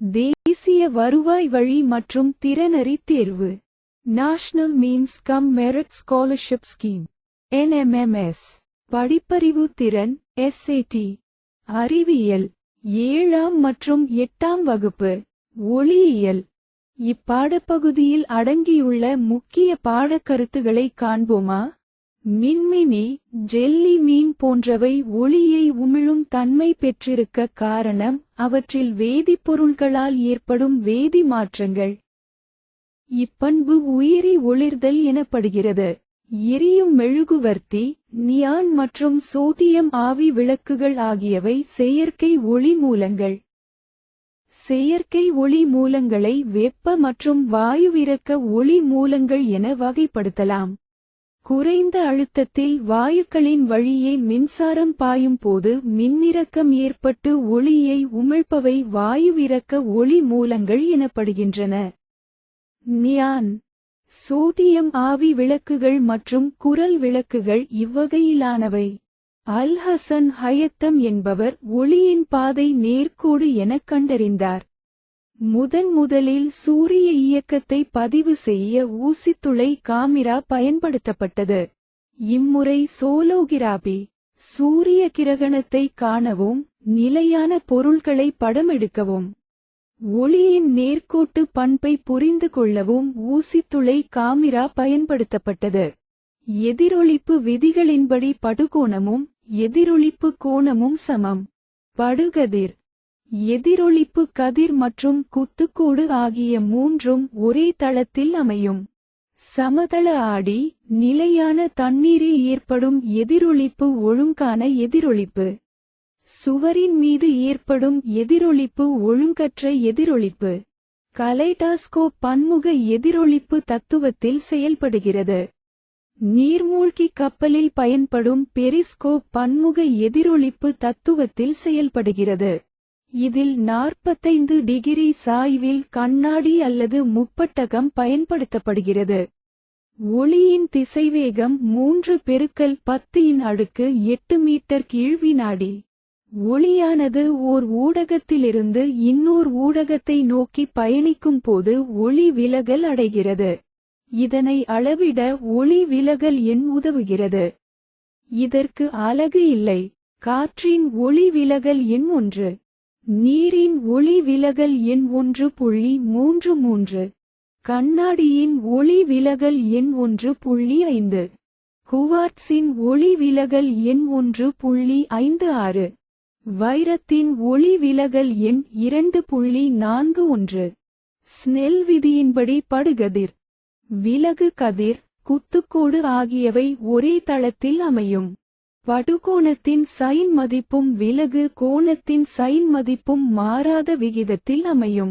தேசிய வருவாய் வழி மற்றும் திறனறி தேர்வு. National means cum merit scholarship scheme NMMS படிப்பறிவு திறன் எஸ்ஏடி அறிவியல். ஏழாம் மற்றும் எட்டாம் வகுப்பு. ஒளியியல். இப்பாடப்பகுதியில் அடங்கியுள்ள முக்கிய பாடக்கருத்துகளை காண்போமா? மின்மினி ஜெல்லி மீன் போன்றவை ஒளியை உமிழும் தன்மை பெற்றிருக்க காரணம் அவற்றில் வேதிப்பொருள்களால் ஏற்படும் வேதி மாற்றங்கள். இப்பண்பு உயிரி ஒளிர்தல் எனப்படுகிறது. எரியும் மெழுகுவர்த்தி நியான் மற்றும் சோடியம் ஆவி விளக்குகள் ஆகியவை செயற்கை ஒளி மூலங்கள். செயற்கை ஒளி மூலங்களை வெப்ப மற்றும் வாயுவிறக்க ஒளி மூலங்கள் என வகைப்படுத்தலாம். குறைந்த அழுத்தத்தில் வாயுக்களின் வழியே மின்சாரம் பாயும் போது மின்னிறக்கம் ஏற்பட்டு ஒளியை உமிழ்ப்பவை வாயுவிறக்க ஒளி மூலங்கள் எனப்படுகின்றன. நியான். சோடியம் ஆவி விளக்குகள் மற்றும் குரல் விளக்குகள் இவ்வகையிலானவை. அல் ஹசன் ஹயத்தம் என்பவர் ஒளியின் பாதை நேர்கோடு எனக் கண்டறிந்தார். முதன் முதலில் சூரிய இயக்கத்தை பதிவு செய்ய ஊசித்துளை காமிரா பயன்படுத்தப்பட்டது. இம்முறை சோலோகிராபி சூரிய கிரகணத்தை காணவும் நிலையான பொருள்களை படமெடுக்கவும் ஒளியின் நேர்கோட்டு பண்பை புரிந்து கொள்ளவும் ஊசித்துளை காமிரா பயன்படுத்தப்பட்டது. எதிரொளிப்பு விதிகளின்படி படுகோணமும் எதிரொளிப்பு கோணமும் சமம். படுகதிர் எதிரொளிப்பு கதிர் மற்றும் குத்துக்கோடு ஆகிய மூன்றும் ஒரே தளத்தில் அமையும். சமதள ஆடி நிலையான தண்ணீரில் ஏற்படும் எதிரொளிப்பு ஒழுங்கான எதிரொளிப்பு சுவரின் மீது ஏற்படும் எதிரொளிப்பு ஒழுங்கற்ற எதிரொளிப்பு கலைடாஸ்கோப் பன்முக எதிரொளிப்பு தத்துவத்தில் செயல்படுகிறது. நீர்மூழ்கி கப்பலில் பயன்படும் பெரிஸ்கோப் பன்முக எதிரொளிப்பு தத்துவத்தில் செயல்படுகிறது. இதில் நாற்பத்தைந்து டிகிரி சாய்வில் கண்ணாடி அல்லது முப்பட்டகம் பயன்படுத்தப்படுகிறது. ஒளியின் திசைவேகம் மூன்று பெருக்கல் பத்து இன் அடுக்கு எட்டு மீட்டர் கீழ் வினாடி ஒளியானது ஓர் ஊடகத்திலிருந்து இன்னோர் ஊடகத்தை நோக்கி பயணிக்கும் போது ஒளி விலகல் அடைகிறது. இதனை அளவிட ஒளி விலகல் எண் உதவுகிறது. இதற்கு அலகு இல்லை. காற்றின் ஒளி விலகல் எண் ஒன்று. நீரின் ஒளி விலகல் எண் ஒன்று புள்ளி மூன்று மூன்று. கண்ணாடியின் ஒளி விலகல் எண் ஒன்று புள்ளி ஐந்து. குவார்ட்ஸின் ஒளி விலகல் எண் ஒன்று புள்ளி ஐந்து ஆறு. வைரத்தின் ஒளி விலகல் எண் இரண்டு புள்ளி நான்கு ஒன்று. ஸ்னெல் விதியின்படி படுகதிர் விலகு கதிர் குத்துக்கோடு ஆகியவை ஒரே தளத்தில் அமையும். படுகோணத்தின் சைன் மதிப்பும் விலகு கோணத்தின் சைன் மதிப்பும் மாறாத விகிதத்தில் அமையும்.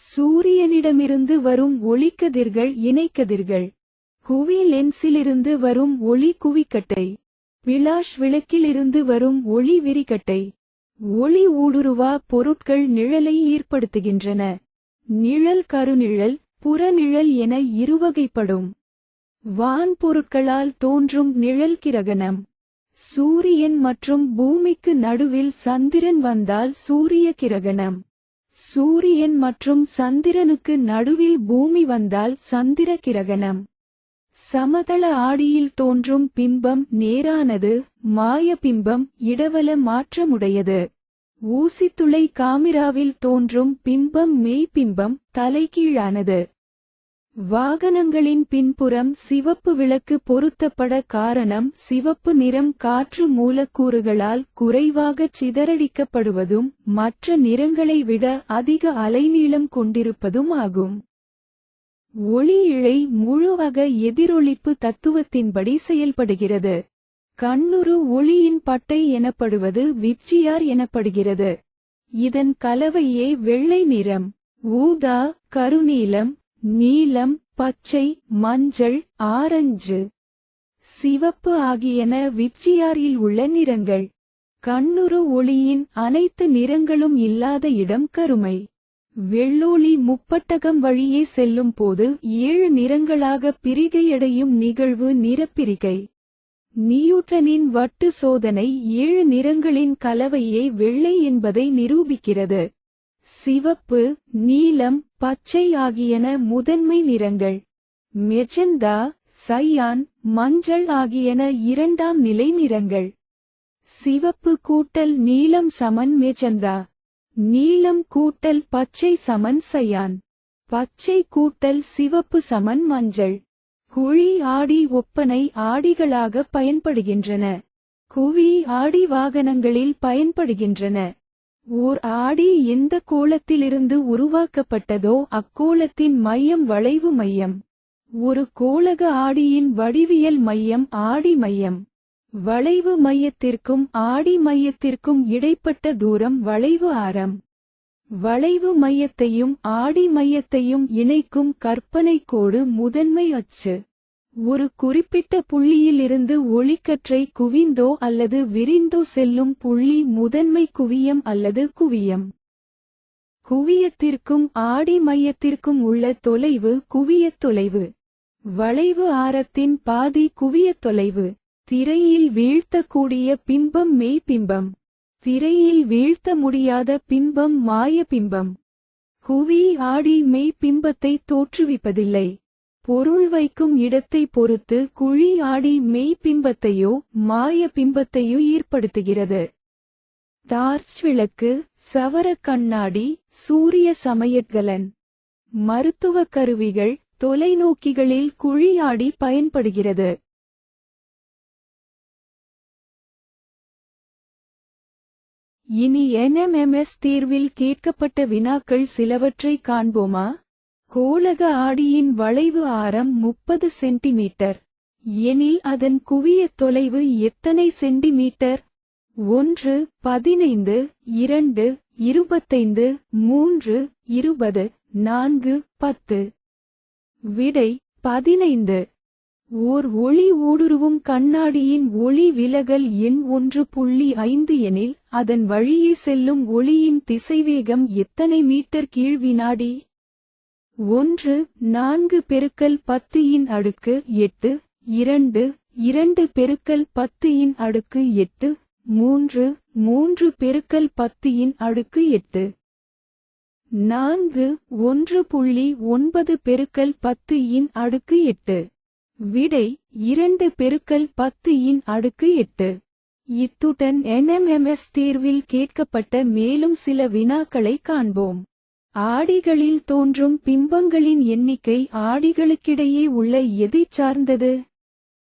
சூரியனிடமிருந்து வரும் ஒளிக்கதிர்கள் இணைக்கதிர்கள் குவி லென்ஸிலிருந்து வரும் ஒளி குவிக்கட்டை பிளாஷ் விளக்கிலிருந்து வரும் ஒளி விரிக்கட்டை ஒளி ஊடுருவா பொருட்கள் நிழலை ஏற்படுத்துகின்றன. நிழல் கருநிழல் புறநிழல் என இருவகைப்படும். வான் பொருட்களால் தோன்றும் நிழல் கிரகணம். சூரியன் மற்றும் பூமிக்கு நடுவில் சந்திரன் வந்தால் சூரிய கிரகணம். சூரியன் மற்றும் சந்திரனுக்கு நடுவில் பூமி வந்தால் சந்திர கிரகணம். சமதள ஆடியில் தோன்றும் பிம்பம் நேரானது மாய பிம்பம் இடவல மாற்றமுடையது. ஊசித்துளை காமிராவில் தோன்றும் பிம்பம் மெய்பிம்பம் தலைகீழானது. வாகனங்களின் பின்புறம் சிவப்பு விளக்கு பொருத்தப்பட காரணம் சிவப்பு நிறம் காற்று மூலக்கூறுகளால் குறைவாகச் சிதறடிக்கப்படுவதும் மற்ற நிறங்களை விட அதிக அலைநீளம் கொண்டிருப்பதும் ஆகும். ஒளி இழை முழுவக எதிரொளிப்பு தத்துவத்தின்படி செயல்படுகிறது. கண்ணுறு ஒளியின் பட்டை எனப்படுவது விப்ஜியார் எனப்படுகிறது. இதன் கலவையே வெள்ளை நிறம். ஊதா கருநீலம் நீலம் பச்சை மஞ்சள் ஆரஞ்சு. சிவப்பு ஆகியன விப்ஜியாரில் உள்ள நிறங்கள். கண்ணுறு ஒளியின் அனைத்து நிறங்களும் இல்லாத இடம் கருமை. வெள்ளோளி முப்பட்டகம் வழியே செல்லும் போது ஏழு நிறங்களாக பிரிகையடையும் நிகழ்வு நிறப்பிரிகை. நியூட்டனின் வட்டு சோதனை ஏழு நிறங்களின் கலவையே வெள்ளை என்பதை நிரூபிக்கிறது. சிவப்பு நீலம் பச்சை ஆகியன முதன்மை நிறங்கள். மெஜந்தா சையான் மஞ்சள் ஆகியன இரண்டாம் நிலை நிறங்கள். சிவப்பு கூட்டல் நீலம் சமன் மெஜந்தா. நீலம் கூட்டல் பச்சை சமன் சையான். பச்சை கூட்டல் சிவப்பு சமன் மஞ்சள். குழி ஆடி ஒப்பனை ஆடிகளாக பயன்படுகின்றன. குவி ஆடி வாகனங்களில் பயன்படுகின்றன. ஓர் ஆடி எந்த கோலத்திலிருந்து உருவாக்கப்பட்டதோ அக்கோலத்தின் மையம் வளைவு மையம். ஒரு கோலக ஆடியின் வடிவியல் மையம் ஆடி மையம். வளைவு மையத்திற்கும் ஆடி மையத்திற்கும் இடைப்பட்ட தூரம் வளைவு ஆரம். வளைவு மையத்தையும் ஆடி மையத்தையும் இணைக்கும் கற்பனை கோடு முதன்மை அச்சு. ஒரு குறிப்பிட்ட புள்ளியிலிருந்து ஒளிக்கற்றை குவிந்தோ அல்லது விரிந்தோ செல்லும் புள்ளி முதன்மை குவியம் அல்லது குவியம். குவியத்திற்கும் ஆடி மையத்திற்கும் உள்ள தொலைவு குவியத் தொலைவு. வளைவு ஆரத்தின் பாதி குவியத் தொலைவு. திரையில் வீழ்த்தக்கூடிய பிம்பம் மெய்பிம்பம் திரையில் வீழ்த்த முடியாத பிம்பம் மாய பிம்பம். குவி ஆடி மெய்பிம்பத்தை தோற்றுவிப்பதில்லை. பொருள் வைக்கும் இடத்தை பொறுத்து குழி ஆடி மெய்பிம்பத்தையோ மாய பிம்பத்தையோ ஏற்படுத்துகிறது. டார்ச் விளக்கு சவர கண்ணாடி சூரிய சமையற்கலன் மருத்துவக் கருவிகள் தொலைநோக்கிகளில் குழியாடி பயன்படுகிறது. இனி என்எம்எம்எஸ் தேர்வில் கேட்கப்பட்ட வினாக்கள் சிலவற்றை காண்போமா? கோலக ஆடியின் வளைவு ஆரம் முப்பது சென்டிமீட்டர். எனில் அதன் குவியத் தொலைவு எத்தனை சென்டிமீட்டர்? ஒன்று பதினைந்து இரண்டு இருபத்தைந்து மூன்று இருபது நான்கு பத்து. விடை பதினைந்து. ஓர் ஒளி ஊடுருவும் கண்ணாடியின் ஒளி விலகல் எண் ஒன்று புள்ளி ஐந்து எனில் அதன் வழியே செல்லும் ஒளியின் திசைவேகம் எத்தனை மீட்டர் கீழ் வினாடி? ஒன்று நான்கு பெருக்கல் பத்து இன் அடுக்கு எட்டு இரண்டு இரண்டு பெருக்கல் பத்து இன் அடுக்கு எட்டு மூன்று மூன்று பெருக்கல் பத்து இன் அடுக்கு எட்டு. நான்கு ஒன்று புள்ளி ஒன்பது பெருக்கல் பத்து இன் அடுக்கு எட்டு. விடை இரண்டு பெருக்கல் பத்து இன் அடுக்கு எட்டு. இத்துடன் என்எம்எம்எஸ் தேர்வில் கேட்கப்பட்ட மேலும் சில வினாக்களை காண்போம். ஆடிகளில் தோன்றும் பிம்பங்களின் எண்ணிக்கை ஆடிகளுக்கிடையே உள்ள எதைச் சார்ந்தது?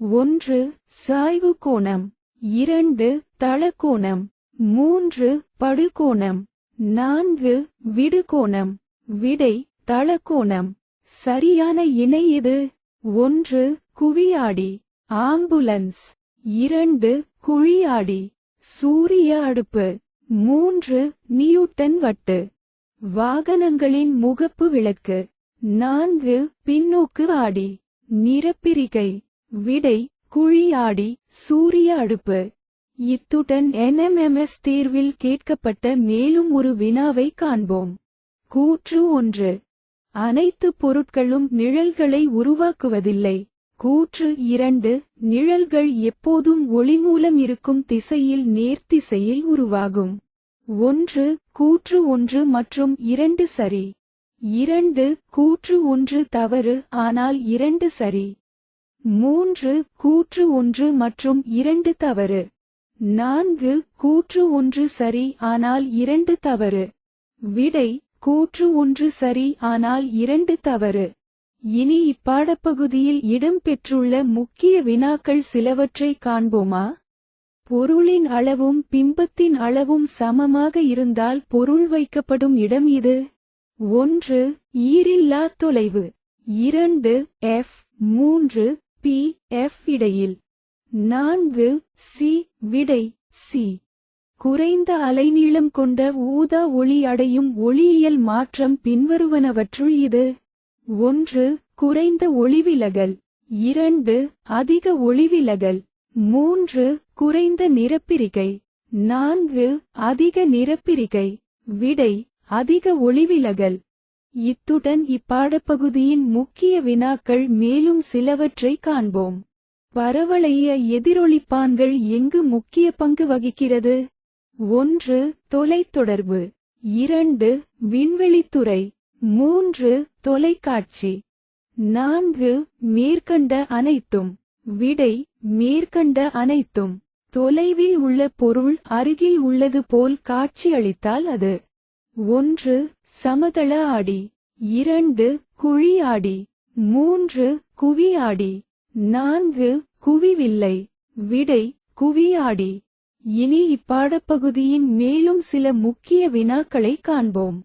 ஒன்று சாய்வு கோணம். இரண்டு தளக்கோணம் மூன்று படுகோணம் நான்கு விடுகோணம் விடை தளக்கோணம் சரியான இணை எது? ஒன்று குவியாடி. ஆம்புலன்ஸ். இரண்டு குழியாடி. சூரிய அடுப்பு. மூன்று நியூட்டன் வட்டு. வாகனங்களின் முகப்பு விளக்கு. நான்கு பின்னோக்கு ஆடி. நிறப்பிரிகை. விடை குழியாடி சூரிய அடுப்பு. இத்துடன் என்எம்எம்எஸ் தேர்வில் கேட்கப்பட்ட மேலும் ஒரு வினாவை காண்போம். கூற்று ஒன்று. அனைத்து பொருட்களும் நிழல்களை உருவாக்குவதில்லை. கூற்று இரண்டு. நிழல்கள் எப்போதும் ஒளி மூலம் இருக்கும் திசையில் நேர்த்திசையில் உருவாகும். ஒன்று கூற்று ஒன்று மற்றும் இரண்டு சரி. இரண்டு கூற்று ஒன்று தவறு ஆனால் இரண்டு சரி. மூன்று கூற்று ஒன்று மற்றும் இரண்டு தவறு. நான்கு கூற்று ஒன்று சரி ஆனால் இரண்டு தவறு. விடை கூற்று ஒன்று சரி ஆனால் இரண்டு தவறு. இனி இப்பாடப்பகுதியில் இடம்பெற்றுள்ள முக்கிய வினாக்கள் சிலவற்றை காண்போமா? பொருளின் அளவும் பிம்பத்தின் அளவும் சமமாக இருந்தால் பொருள் வைக்கப்படும் இடம் இது. ஒன்று ஈரில்லா தொலைவு. இரண்டு எஃப் மூன்று பி எஃப் இடையில். நான்கு சி விடை சி குறைந்த அலைநீளம் கொண்ட ஊதா ஒளி அடையும் ஒளியியல் மாற்றம் பின்வருவனவற்றுள் இது. ஒன்று குறைந்த ஒளிவிலகல். இரண்டு அதிக ஒளிவிலகல். மூன்று குறைந்த நிறப்பிரிகை. நான்கு அதிக நிறப்பிரிகை. விடை அதிக ஒளிவிலகல். இத்துடன் இப்பாடப்பகுதியின் முக்கிய வினாக்கள் மேலும் சிலவற்றை காண்போம். பரவளைய எதிரொலிப்பான்கள் எங்கு முக்கிய பங்கு வகிக்கிறது? ஒன்று தொலைத்தொடர்பு. இரண்டு விண்வெளித்துறை. மூன்று தொலைக்காட்சி. நான்கு மேற்கண்ட அனைத்தும். விடை மேற்கண்ட அனைத்தும் தொலைவில் உள்ள பொருள் அருகில் உள்ளது போல் காட்சியளித்தால் அது ஒன்று சமதள ஆடி இரண்டு குழி ஆடி மூன்று குவி ஆடி நான்கு குவிவில்லை விடை குவி ஆடி இனி இப்பாடப்பகுதியின் மேலும் சில முக்கிய வினாக்களை காண்போம்.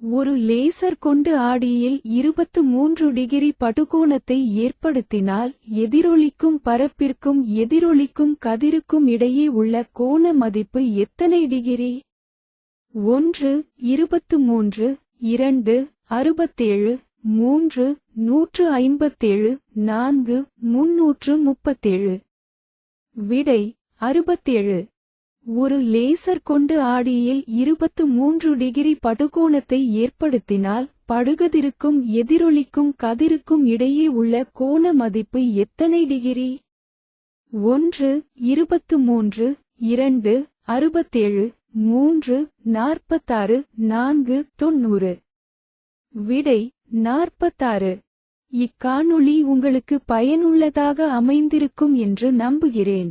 ஒரு லேசர் கொண்டு ஆடியில் இருபத்து மூன்று டிகிரி படுகோணத்தை ஏற்படுத்தினால் எதிரொலிக்கும் பரப்பிற்கும் எதிரொலிக்கும் கதிருக்கும் இடையே உள்ள கோண மதிப்பு எத்தனை டிகிரி? ஒன்று இருபத்து மூன்று இரண்டு அறுபத்தேழு மூன்று நூற்று ஐம்பத்தேழு நான்கு முன்னூற்று முப்பத்தேழு. விடை அறுபத்தேழு. ஒரு லேசர் கொண்டு ஆடியில் இருபத்து மூன்று டிகிரி படுகோணத்தை ஏற்படுத்தினால் படுகதிருக்கும் எதிரொலிக்கும் கதிருக்கும் இடையே உள்ள கோண மதிப்பு எத்தனை டிகிரி? ஒன்று இருபத்து மூன்று இரண்டு அறுபத்தேழு மூன்று நாற்பத்தாறு நான்கு தொன்னூறு விடை நாற்பத்தாறு. இக்காணொளி உங்களுக்கு பயனுள்ளதாக அமைந்திருக்கும் என்று நம்புகிறேன்.